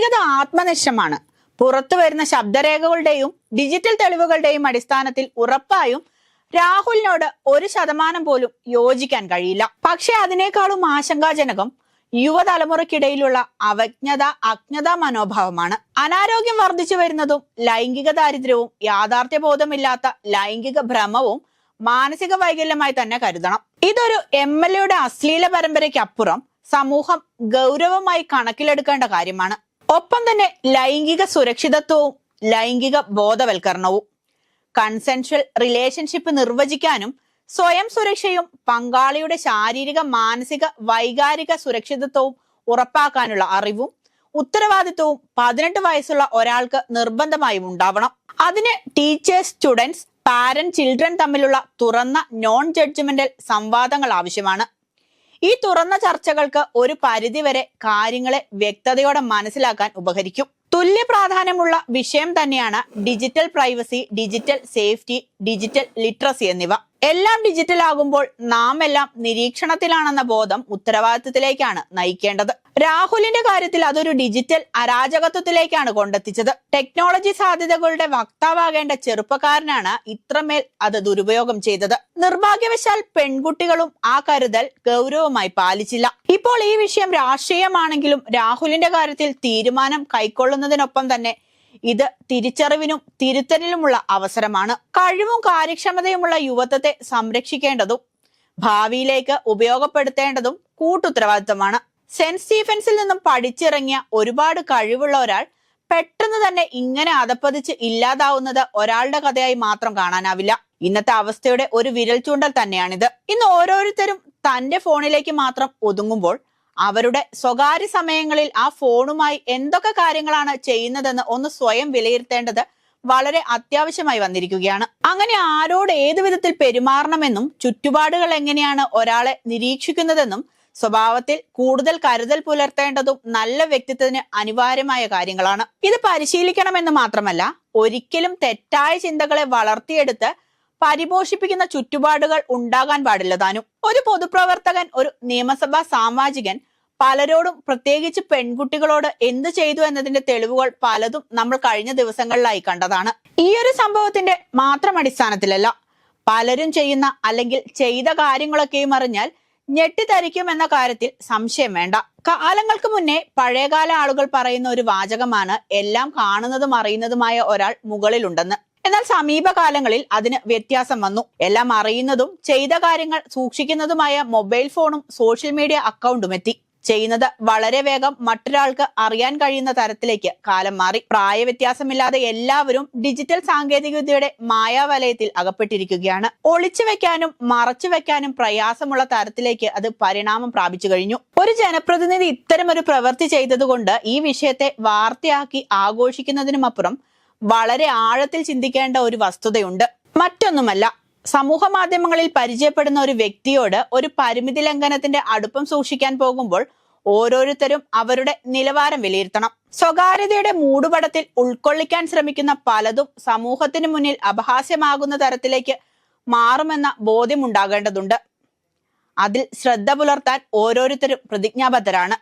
ധാർമ്മികത ആത്മനിഷ്ഠമാണ്. പുറത്തു വരുന്ന ശബ്ദരേഖകളുടെയും ഡിജിറ്റൽ തെളിവുകളുടെയും അടിസ്ഥാനത്തിൽ ഉറപ്പായും രാഹുലിനോട് ഒരു ശതമാനം പോലും യോജിക്കാൻ കഴിയില്ല. പക്ഷെ അതിനേക്കാളും ആശങ്കാജനകം യുവതലമുറയ്ക്കിടയിലുള്ള അവജ്ഞത അജ്ഞത മനോഭാവമാണ്. അനാരോഗ്യം വർദ്ധിച്ചു വരുന്നതും ലൈംഗിക ദാരിദ്ര്യവും യാഥാർത്ഥ്യബോധമില്ലാത്ത ലൈംഗിക ഭ്രമവും മാനസിക വൈകല്യമായി തന്നെ കരുതണം. ഇതൊരു എം എൽ എയുടെ അശ്ലീല പരമ്പരയ്ക്കപ്പുറം സമൂഹം ഗൗരവമായി കണക്കിലെടുക്കേണ്ട കാര്യമാണ്. ഒപ്പം തന്നെ ലൈംഗിക സുരക്ഷിതത്വവും ലൈംഗിക ബോധവൽക്കരണവും കൺസെൻഷ്വൽ റിലേഷൻഷിപ്പ് നിർവചിക്കാനും സ്വയം സുരക്ഷയും പങ്കാളിയുടെ ശാരീരിക മാനസിക വൈകാരിക സുരക്ഷിതത്വവും ഉറപ്പാക്കാനുള്ള അറിവും ഉത്തരവാദിത്വവും പതിനെട്ട് വയസ്സുള്ള ഒരാൾക്ക് നിർബന്ധമായും ഉണ്ടാവണം. അതിന് ടീച്ചേഴ്സ് സ്റ്റുഡൻസ് പാരന്റ് ചിൽഡ്രൻ തമ്മിലുള്ള തുറന്ന നോൺ ജഡ്ജ്മെന്റൽ സംവാദങ്ങൾ ആവശ്യമാണ്. ഈ തുറന്ന ചർച്ചകൾക്ക് ഒരു പരിധിവരെ കാര്യങ്ങളെ വ്യക്തതയോടെ മനസ്സിലാക്കാൻ ഉപകരിക്കും. തുല്യ പ്രാധാന്യമുള്ള വിഷയം തന്നെയാണ് digital privacy digital safety digital literacy എന്നിവ. എല്ലാം ഡിജിറ്റൽ ആകുമ്പോൾ നാം എല്ലാം നിരീക്ഷണത്തിലാണെന്ന ബോധം ഉത്തരവാദിത്തത്തിലേക്കാണ് നയിക്കേണ്ടത്. രാഹുലിന്റെ കാര്യത്തിൽ അതൊരു ഡിജിറ്റൽ അരാജകത്വത്തിലേക്കാണ് കൊണ്ടെത്തിച്ചത്. ടെക്നോളജി സാധ്യതകളുടെ വക്താവാകേണ്ട ചെറുപ്പക്കാരനാണ് ഇത്രമേൽ അത് ദുരുപയോഗം ചെയ്തത്. നിർഭാഗ്യവശാൽ പെൺകുട്ടികളും ആ കരുതൽ ഗൗരവമായി പാലിച്ചില്ല. ഇപ്പോൾ ഈ വിഷയം രാഷ്ട്രീയമാണെങ്കിലും രാഹുലിന്റെ കാര്യത്തിൽ തീരുമാനം കൈക്കൊള്ളുന്നതിനൊപ്പം തന്നെ ഇത് തിരിച്ചറിവിനും തിരുത്തലിനുമുള്ള അവസരമാണ്. കഴിവും കാര്യക്ഷമതയുമുള്ള യുവത്വത്തെ സംരക്ഷിക്കേണ്ടതും ഭാവിയിലേക്ക് ഉപയോഗപ്പെടുത്തേണ്ടതും കൂട്ടുത്തരവാദിത്തമാണ്. സെന്റ് സ്റ്റീഫൻസിൽ നിന്നും പഠിച്ചിറങ്ങിയ ഒരുപാട് കഴിവുള്ള ഒരാൾ പെട്ടെന്ന് തന്നെ ഇങ്ങനെ അതപ്പതിച്ച് ഇല്ലാതാവുന്നത് ഒരാളുടെ കഥയായി മാത്രം കാണാനാവില്ല. ഇന്നത്തെ അവസ്ഥയുടെ ഒരു വിരൽ ചൂണ്ടൽ തന്നെയാണിത്. ഇന്ന് ഓരോരുത്തരും തന്റെ ഫോണിലേക്ക് മാത്രം ഒതുങ്ങുമ്പോൾ അവരുടെ സ്വകാര്യ സമയങ്ങളിൽ ആ ഫോണുമായി എന്തൊക്കെ കാര്യങ്ങളാണ് ചെയ്യുന്നതെന്ന് ഒന്ന് സ്വയം വിലയിരുത്തേണ്ടത് വളരെ അത്യാവശ്യമായി വന്നിരിക്കുകയാണ്. അങ്ങനെ ആരോട് ഏതു വിധത്തിൽ പെരുമാറണമെന്നും ചുറ്റുപാടുകൾ എങ്ങനെയാണ് ഒരാളെ നിരീക്ഷിക്കുന്നതെന്നും സ്വഭാവത്തിൽ കൂടുതൽ കരുതൽ പുലർത്തേണ്ടതും നല്ല വ്യക്തിത്വത്തിന് അനിവാര്യമായ കാര്യങ്ങളാണ്. ഇത് പരിശീലിക്കണമെന്ന് മാത്രമല്ല ഒരിക്കലും തെറ്റായ ചിന്തകളെ വളർത്തിയെടുത്ത് പരിപോഷിപ്പിക്കുന്ന ചുറ്റുപാടുകൾ ഉണ്ടാകാൻ പാടില്ല താനും. ഒരു പൊതുപ്രവർത്തകൻ ഒരു നിയമസഭാ സാമാജികൻ പലരോടും പ്രത്യേകിച്ച് പെൺകുട്ടികളോട് എന്ത് ചെയ്തു എന്നതിന്റെ തെളിവുകൾ പലതും നമ്മൾ കഴിഞ്ഞ ദിവസങ്ങളിലായി കണ്ടതാണ്. ഈ ഒരു സംഭവത്തിന്റെ മാത്രം അടിസ്ഥാനത്തിലല്ല പലരും ചെയ്യുന്ന അല്ലെങ്കിൽ ചെയ്ത കാര്യങ്ങളൊക്കെയും അറിഞ്ഞാൽ ഞെട്ടിത്തരിക്കും എന്ന കാര്യത്തിൽ സംശയം വേണ്ട. കാലങ്ങൾക്ക് മുന്നേ പഴയകാല ആളുകൾ പറയുന്ന ഒരു വാചകമാണ് എല്ലാം കാണുന്നതും അറിയുന്നതുമായ ഒരാൾ മുകളിലുണ്ടെന്ന് എന്നാൽ സമീപകാലങ്ങളിൽ അതിന് വ്യത്യാസം വന്നു. എല്ലാം അറിയുന്നതും ചെയ്ത കാര്യങ്ങൾ സൂക്ഷിക്കുന്നതുമായ മൊബൈൽ ഫോണും സോഷ്യൽ മീഡിയ അക്കൗണ്ടും എത്തി. ചെയ്യുന്നത്. വളരെ വേഗം മറ്റൊരാൾക്ക് അറിയാൻ കഴിയുന്ന തരത്തിലേക്ക് കാലം മാറി. പ്രായവ്യത്യാസമില്ലാതെ എല്ലാവരും ഡിജിറ്റൽ സാങ്കേതികവിദ്യയുടെ മായാവലയത്തിൽ അകപ്പെട്ടിരിക്കുകയാണ്. ഒളിച്ചു വെക്കാനും മറച്ചു വെക്കാനും പ്രയാസമുള്ള തരത്തിലേക്ക് അത് പരിണാമം പ്രാപിച്ചു കഴിഞ്ഞു. ഒരു ജനപ്രതിനിധി ഇത്തരമൊരു പ്രവൃത്തി ചെയ്തതുകൊണ്ട് ഈ വിഷയത്തെ വാർത്തയാക്കി ആഘോഷിക്കുന്നതിനുമപ്പുറം വളരെ ആഴത്തിൽ ചിന്തിക്കേണ്ട ഒരു വസ്തുതയുണ്ട്. മറ്റൊന്നുമല്ല സമൂഹ മാധ്യമങ്ങളിൽ പരിചയപ്പെടുന്ന ഒരു വ്യക്തിയോട് ഒരു പരിമിതി ലംഘനത്തിന്റെ അടുപ്പം സൂക്ഷിക്കാൻ പോകുമ്പോൾ ഓരോരുത്തരും അവരുടെ നിലവാരം വിലയിരുത്തണം. സ്വകാര്യതയുടെ മൂടുപടത്തിൽ ഉൾക്കൊള്ളിക്കാൻ ശ്രമിക്കുന്ന പലതും സമൂഹത്തിന് മുന്നിൽ അപഹാസ്യമാകുന്ന തരത്തിലേക്ക് മാറുമെന്ന ബോധ്യമുണ്ടാകേണ്ടതുണ്ട്. അതിൽ ശ്രദ്ധ പുലർത്താൻ ഓരോരുത്തരും പ്രതിജ്ഞാബദ്ധരാണ്.